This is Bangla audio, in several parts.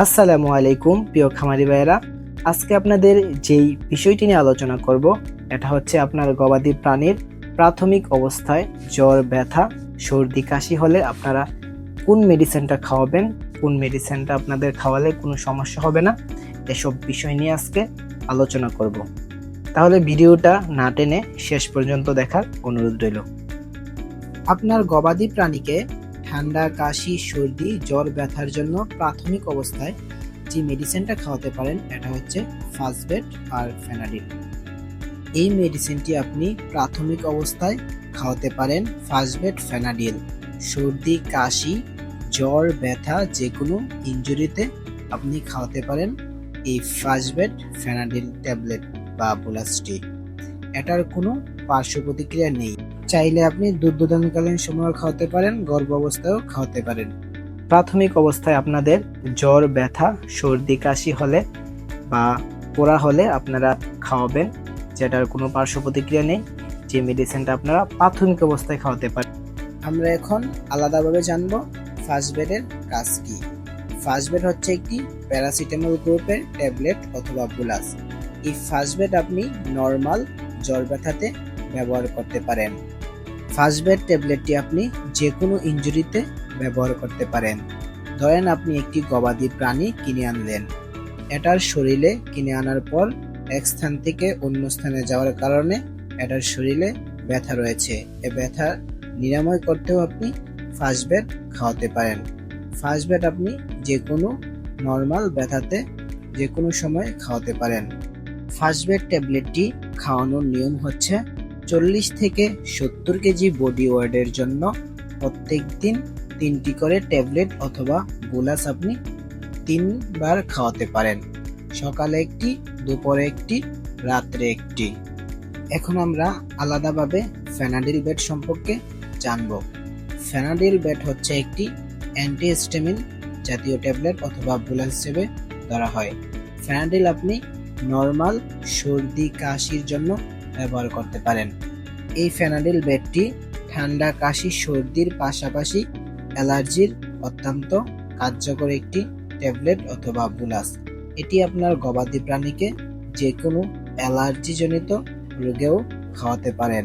আসসালামু আলাইকুম, প্রিয় খামারি ভাইয়েরা। আজকে আপনাদের যেই বিষয়টি নিয়ে আলোচনা করব, এটা হচ্ছে আপনার গবাদি প্রাণীর প্রাথমিক অবস্থায় জ্বর, ব্যথা, সর্দি, কাশি হলে আপনারা কোন মেডিসিনটা খাওয়াবেন, কোন মেডিসিনটা আপনাদের খাওয়ালে কোনো সমস্যা হবে না, এসব বিষয় নিয়ে আজকে আলোচনা করব। তাহলে ভিডিওটা না টেনে শেষ পর্যন্ত দেখার অনুরোধ রইল। আপনার গবাদি প্রাণীকে ঠান্ডা, কাশি, সর্দি, জ্বর ব্যথার জন্য প্রাথমিক অবস্থায় যে মেডিসিনটা খাওয়াতে পারেন, এটা হচ্ছে ফাসবেট আর ফেনাডিল এই মেডিসিনটি আপনি প্রাথমিক অবস্থায় খাওয়াতে পারেন ফাসবেট ফেনাডিল সর্দি, কাশি, জ্বর, ব্যথা যে কোনো ইনজুরিতে আপনি খাওয়াতে পারেন এই ফাসবেট ফেনাডিল ট্যাবলেট বা বোলাসটি এটার কোনো পার্শ্ব প্রতিক্রিয়া নেই। চাইলে আপনি দুধ সময় খাওয়াতে পারেন, গর্ভ অবস্থায়ও খাওয়াতে পারেন। প্রাথমিক অবস্থায় আপনাদের জ্বর, ব্যথা, সর্দি, কাশি হলে বা পোড়া হলে আপনারা খাওয়াবেন, যেটার কোনো পার্শ্ব প্রতিক্রিয়া নেই। যে মেডিসিনটা আপনারা প্রাথমিক অবস্থায় খাওয়াতে পারেন। আমরা এখন আলাদাভাবে জানব ফার্স্টবেডের কাজ কি। ফার্স্টবেড হচ্ছে একটি প্যারাসিটামল গ্রুপের ট্যাবলেট অথবা বুলাস এই ফার্স্টবেড আপনি নর্মাল জ্বর ব্যথাতে ব্যবহার করতে পারেন। ফার্স্টবেড ট্যাবলেটটি আপনি যে কোনো ইনজুরিতে ব্যবহার করতে পারেন। ধরেন আপনি একটি গবাদি প্রাণী কিনে আনলেন। এটার শরীরে কিনে আনার পর এক স্থান থেকে অন্য স্থানে যাওয়ার কারণে এটার শরীরে ব্যথা রয়েছে। এ ব্যথা নিরাময় করতেও আপনি ফার্স্টবেড খাওয়াতে পারেন। ফার্স্টবেড আপনি যে কোনো নর্মাল ব্যথাতে যে কোনো সময় খাওয়াতে পারেন। ফার্স্টবেড ট্যাবলেটটি খাওয়ানোর নিয়ম হচ্ছে চল্লিশ থেকে সত্তর কেজি বডি ওয়েটের জন্য প্রত্যেক দিন তিনটি করে ট্যাবলেট অথবা বোলাস আপনি তিনবার খাওয়াতে পারেন। সকালে একটি, দুপুরে একটি, রাত্রে একটি। এখন আমরা আলাদাভাবে ফেনাডিল বেড সম্পর্কে জানব। ফেনাডিল বেড হচ্ছে একটি অ্যান্টিহিস্টামিন জাতীয় ট্যাবলেট অথবা বোলাস হিসেবে ধরা হয়। ফেনাডিল আপনি নর্মাল সর্দি, কাশির জন্য ব্যবহার করতে পারেন। এই ফেনাডিল বেডটি ঠান্ডা, কাশি, সর্দির পাশাপাশি অ্যালার্জির অত্যন্ত কার্যকর একটি ট্যাবলেট অথবা বুলাস এটি আপনার গবাদি প্রাণীকে যে কোনো অ্যালার্জিজনিত রোগেও খাওয়াতে পারেন।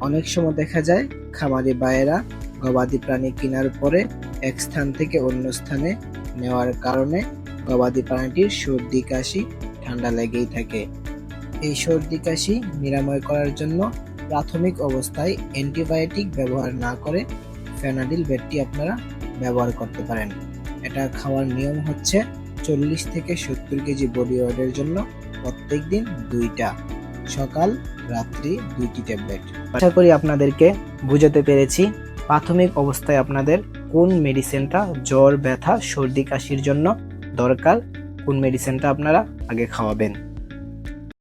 অনেক সময় দেখা যায়, খামারি বায়েরা গবাদি প্রাণী কেনার পরে এক স্থান থেকে অন্য স্থানে নেওয়ার কারণে গবাদি প্রাণীটির সর্দি, কাশি, ঠান্ডা লেগেই থাকে। এই সর্দি কাশি নিরাময় করার জন্য প্রাথমিক অবস্থায় অ্যান্টিবায়োটিক ব্যবহার না করে ফেনাডিল বেডটি আপনারা ব্যবহার করতে পারেন। এটা খাওয়ার নিয়ম হচ্ছে চল্লিশ থেকে সত্তর কেজি বডি ওয়েটের জন্য প্রত্যেক দিন দুইটা, সকাল, রাত্রি দুইটি ট্যাবলেট। আশা করি আপনাদেরকে বুঝাতে পেরেছি প্রাথমিক অবস্থায় আপনাদের কোন মেডিসিনটা জ্বর, ব্যথা সর্দি কাশির জন্য দরকার, কোন মেডিসিনটা আপনারা আগে খাওয়াবেন।